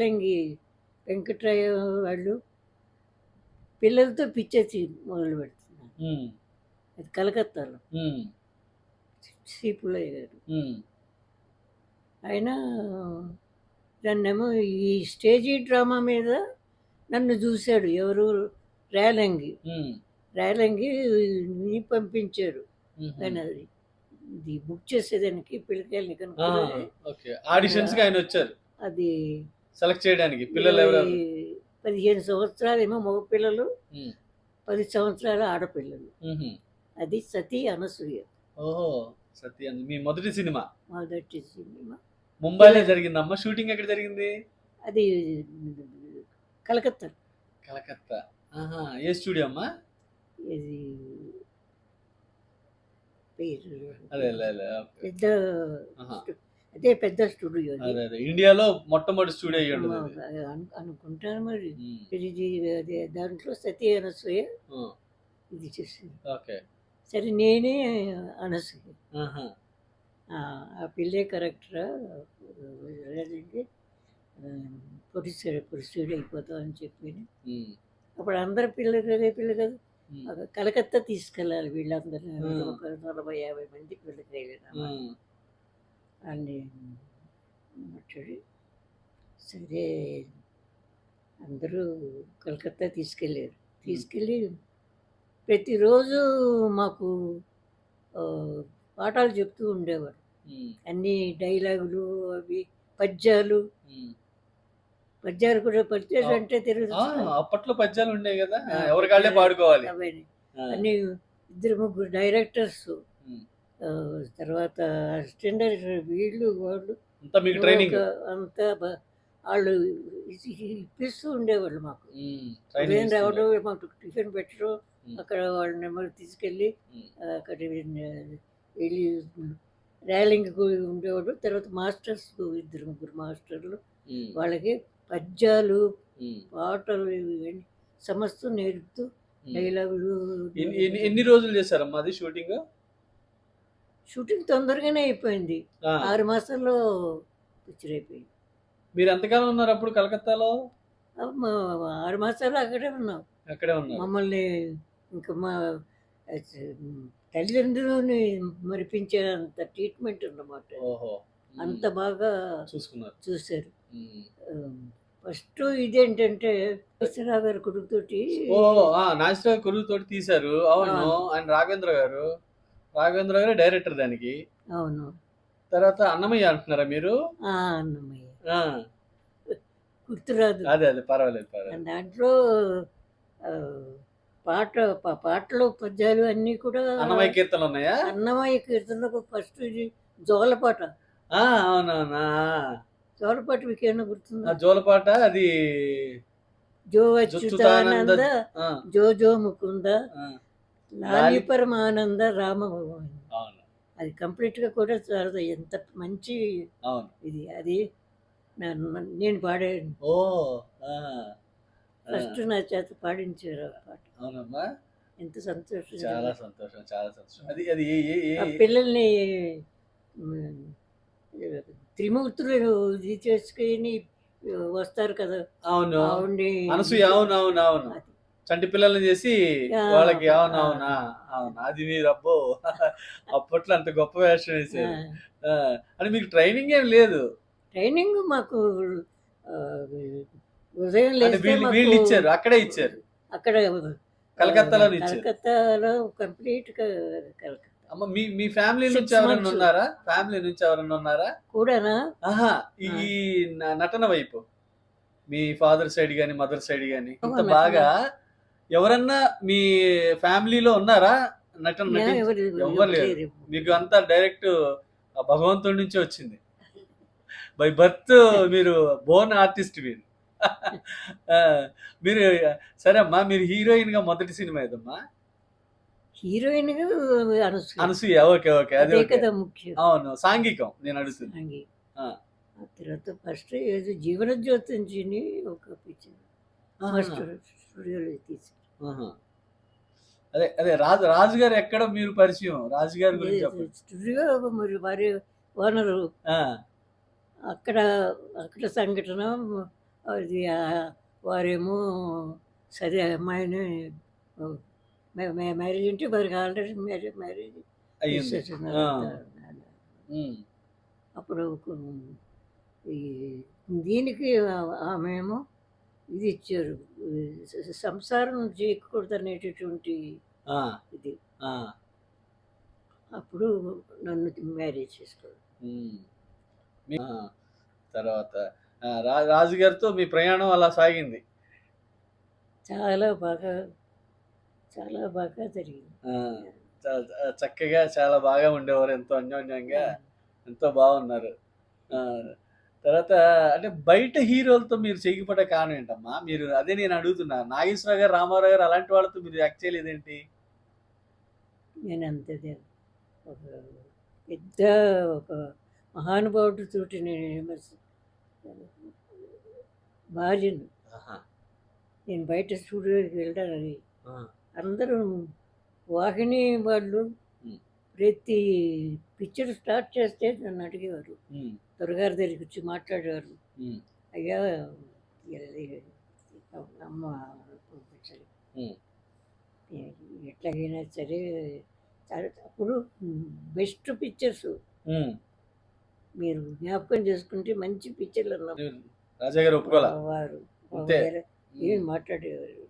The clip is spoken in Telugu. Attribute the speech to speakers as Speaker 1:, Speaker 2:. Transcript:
Speaker 1: రంగి వెంకట్రాయ వాళ్ళు పిల్లలతో పిచ్చేసి మొదలు పెడుతున్నారు. అది కలకత్తాలో. శ్రీపుల్లయ్య గారు.
Speaker 2: ఉమ్,
Speaker 1: ఆయన నన్నేమో ఈ స్టేజీ డ్రామా మీద నన్ను చూశాడు ఎవరు? రేలంగి రేలంగి పంపించారు. ఆయన అది ఇది బుక్ చేసేదానికి
Speaker 2: ఓకే. ఆడిషన్స్ ఆయన వచ్చారు.
Speaker 1: అది
Speaker 2: సెలెక్ట్ చేయడానికి పిల్లలు ఎవరు
Speaker 1: పదిహేను సంవత్సరాలు ఏమో మగ పిల్లలు
Speaker 2: ఉమ్,
Speaker 1: పది సంవత్సరాలు ఆడపిల్లలు. అది సతీ అనసూయ.
Speaker 2: ఓహో సత్య మీ మొదటి సినిమా?
Speaker 1: మొదటి సినిమా.
Speaker 2: ముంబైలో జరిగిందమ్మా షూటింగ్ ఎక్కడ జరిగింది?
Speaker 1: అది కలకత్తా
Speaker 2: కలకత్తా. ఆహా ఏ స్టూడియో అమ్మా?
Speaker 1: ఇది పేరు
Speaker 2: అదే.
Speaker 1: పెద్ద. అదే పెద్ద స్టూడియో
Speaker 2: ఇండియాలో మొట్టమొదటి స్టూడియో
Speaker 1: అనుకుంటాను మరి. ఇది అదే దాంట్లో సతీ అనసూయ ఇది చేసింది.
Speaker 2: ఓకే.
Speaker 1: సరే నేనే అనసూయ. ఆ పిల్లే కరెక్టరా పొడిసాడు పొడిసాడు అయిపోతాం అని చెప్పి అప్పుడు అందరు పిల్లలు కదా
Speaker 2: ఉమ్,
Speaker 1: ఒక కలకత్తా తీసుకెళ్ళాలి వీళ్ళందరూ. ఒక నలభై యాభై మంది పిల్లకాయలు
Speaker 2: ఉమ్,
Speaker 1: అని మాట్లాడి సరే. అందరూ కలకత్తా తీసుకెళ్ళారు. తీసుకెళ్ళి ప్రతిరోజు మాకు పాఠాలు చెప్తూ ఉండేవారు. అన్ని డైలాగులు అవి పద్యాలు. పద్యాలు కూడా పద్యాలు అంటే
Speaker 2: ఆ,
Speaker 1: తెలుసు
Speaker 2: అప్పట్లో పద్యాలు ఉండేవి కదా. ఎవరికాళ్ళే పాడుకోవాలి.
Speaker 1: అవన్నీ. అన్ని ఇద్దరు ముగ్గురు డైరెక్టర్స్. తర్వాత అసిస్టెంట్ డైరెక్టర్ వీళ్ళు వాళ్ళు
Speaker 2: ట్రైనింగ్
Speaker 1: అంతా వాళ్ళు ఇప్పిస్తూ ఉండేవాళ్ళు మాకు.
Speaker 2: ట్రైనింగ్
Speaker 1: రావడం. మాకు టిఫిన్ పెట్టడం. అక్కడ వాళ్ళ నెంబర్ తీసుకెళ్ళి అక్కడ వెళ్ళి ర్యాలింగ్ ఉండేవాడు తర్వాత మాస్టర్స్ ఇద్దరు ముగ్గురు మాస్టర్లు. వాళ్ళకి పద్యాలు పాటలు ఇవన్నీ సమస్తం నేర్పుతూ. డైలాగులు
Speaker 2: ఎన్ని రోజులు చేశారమ్మా అది షూటింగ్?
Speaker 1: షూటింగ్ తొందరగానే అయిపోయింది.
Speaker 2: ఆ,
Speaker 1: ఆరు మాసాల్లో పిక్చర్ అయిపోయింది.
Speaker 2: మీరు ఎంతకాలం ఉన్నారు అప్పుడు కలకత్తాలో?
Speaker 1: మా- ఆరు మాసాలు అక్కడే ఉన్నాం.
Speaker 2: అక్కడే ఉన్నారు.
Speaker 1: మమ్మల్ని ఇంకా మా తల్లిదండ్రులని మరిపించే అంత ట్రీట్మెంట్ అన్నమాట.
Speaker 2: ఓహో. ఉమ్,
Speaker 1: అంత బాగా
Speaker 2: చూసుకున్నారు.
Speaker 1: చూశారు.
Speaker 2: ఉమ్.
Speaker 1: ఫస్ట్ ఇదేంటంటే ఈశ్వరరావు గారి కొడుకుతోటి
Speaker 2: ఆ, నాగేశ్వరరావు తోటి తీశారు. అవును.
Speaker 1: అవును.
Speaker 2: ఆయన రాఘవేంద్ర గారు. రాఘవేంద్ర గారు డైరెక్టర్ దానికి.
Speaker 1: అవును.
Speaker 2: తర్వాత అన్నమయ్య అంటున్నారా మీరు?
Speaker 1: ఆ అన్నమయ్య.
Speaker 2: ఆ,
Speaker 1: గుర్తురాదు.
Speaker 2: అదే అదే పర్వాలేదు పర్వాలేదు.
Speaker 1: దాంట్లో ఆ, పాట ప- పాటలు పద్యాలు అన్నీ కూడా
Speaker 2: అన్నమయ్య కీర్తనలు ఉన్నాయా?
Speaker 1: అన్నమయ్య కీర్తనకు ఫస్ట్ జోలపాట
Speaker 2: ఆ, అవునవునా
Speaker 1: జోలపాట మీకు ఏమైనా
Speaker 2: ఆ
Speaker 1: గుర్తుందా
Speaker 2: జోలపాట అది
Speaker 1: జో
Speaker 2: జొచ్చుతానంద
Speaker 1: అచ్యుతానంద
Speaker 2: ఆ,
Speaker 1: జో జో ముకుంద
Speaker 2: ఆ,
Speaker 1: లాలి పరమానంద రామ భగవాన్.
Speaker 2: అవును.
Speaker 1: అది కంప్లీట్గా కూడా చాలా ఎంత మంచి
Speaker 2: అవును.
Speaker 1: ఇది. అది నేను పాడాను.
Speaker 2: ఓ
Speaker 1: ఫస్ట్ నా చేత పాడించారు ఆ పాట.
Speaker 2: అవునమ్మా.
Speaker 1: ఎంత సంతోషం
Speaker 2: చాలా సంతోషం చాలా సంతోషం. అది అది
Speaker 1: పిల్లల్ని త్రిమూర్తులు ఇది చేసుకుని వస్తారు కదా.
Speaker 2: అవును. అవును అవును అవును. చంటి పిల్లల్ని చేసి వాళ్ళకి
Speaker 1: ఆ,
Speaker 2: అవును అవునా? అవును? అది మీరు అబ్బో. అప్పట్లో అంత గొప్ప వేషం
Speaker 1: ఆ,
Speaker 2: అని మీకు ట్రైనింగ్ ఏం లేదు?
Speaker 1: ట్రైనింగ్ మాకు ఉదయం
Speaker 2: వీళ్ళు ఇచ్చారు అక్కడే ఇచ్చారు?
Speaker 1: అక్కడ
Speaker 2: కలకత్తాలో ఇచ్చారు?
Speaker 1: కలకత్తాలో కంప్లీట్ కలకత్తా.
Speaker 2: అమ్మ మీ మీ ఫ్యామిలీ నుంచి ఎవరైనా. ఉన్నారా? ఫ్యామిలీ నుంచి ఎవరైనా ఉన్నారా?
Speaker 1: కూడానా?
Speaker 2: ఆహా ఈ నటన వైపు. మీ ఫాదర్ సైడ్ గాని మదర్ సైడ్ గాని ఇంత. బాగా ఎవరన్నా మీ ఫ్యామిలీలో ఉన్నారా? నటన
Speaker 1: ఎవరు
Speaker 2: లేరు. మీకు అంతా డైరెక్ట్ భగవంతుడి నుంచి వచ్చింది. బై బర్త్ మీరు బోర్న్ ఆర్టిస్ట్ మీరు. మీరు సరే అమ్మా మీరు హీరోయిన్గా మొదటి సినిమా ఏదమ్మా?
Speaker 1: హీరోయిన్ అనసూయ
Speaker 2: ఓకే ఓకే అది
Speaker 1: కదా ముఖ్యం.
Speaker 2: అవును సాంఘికం నేను అడుగుతుంది.
Speaker 1: తర్వాత ఫస్ట్ ఏదో జీవన జ్యోతిని ఒక పిక్చర్. మాస్టర్ స్టూడియోలో తీసి.
Speaker 2: అదే అదే రాజు రాజు గారు ఎక్కడ మీరు పరిచయం రాజు గారి గురించి చెప్పండి.
Speaker 1: స్టూడియో మరి వారి ఓనరు. అక్కడ అక్కడ సంఘటన అది వారేమో సరే అమ్మాయిని మ్యారేజ్ అంటే వారికి ఆల్రెడీ మ్యారేజ్ మ్యారేజ్ అప్పుడు ఈ దీనికి ఆమెమో ఇది ఇచ్చారు. సంసారం చేయకూడదు అనేటటువంటి ఇది. అప్పుడు నన్ను మ్యారేజ్
Speaker 2: ఆ, తర్వాత రాజుగారితో మీ ప్రయాణం అలా సాగింది.
Speaker 1: చాలా బాగా చాలా బాగా జరిగింది.
Speaker 2: చక్కగా చాలా బాగా ఉండేవారు. ఎంతో అన్యోన్యంగా ఎంతో బాగున్నారు. తర్వాత అంటే బయట హీరోలతో మీరు చెగిపడే కారణం ఏంటమ్మా? మీరు అదే నేను అడుగుతున్నా. నాగేశ్వరరావు గారు రామారావు గారు అలాంటి వాళ్ళతో మీరు యాక్ట్ చేయలేదేంటి?
Speaker 1: నేను అంతే ఒక పెద్ద ఒక మహానుభావుడితోటి నేను విమర్శ- బాల్యను. నేను బయట స్టూడియోకి వెళ్ళడానికి అందరూ వాహిని వాళ్ళు. ప్రతి పిక్చర్ స్టార్ట్ చేస్తే నన్ను అడిగేవారు. త్వరగారి దగ్గరికి వచ్చి మాట్లాడేవారు. అయ్యా అమ్మ పంపించాలి. ఎట్లాగైనా సరే అప్పుడు బెస్ట్ పిక్చర్స్. మీరు జ్ఞాపకం చేసుకుంటే మంచి పిక్చర్లు
Speaker 2: రాజా గారు ఒప్పుకోవాలా?
Speaker 1: వారు ఏమి మాట్లాడేవారు?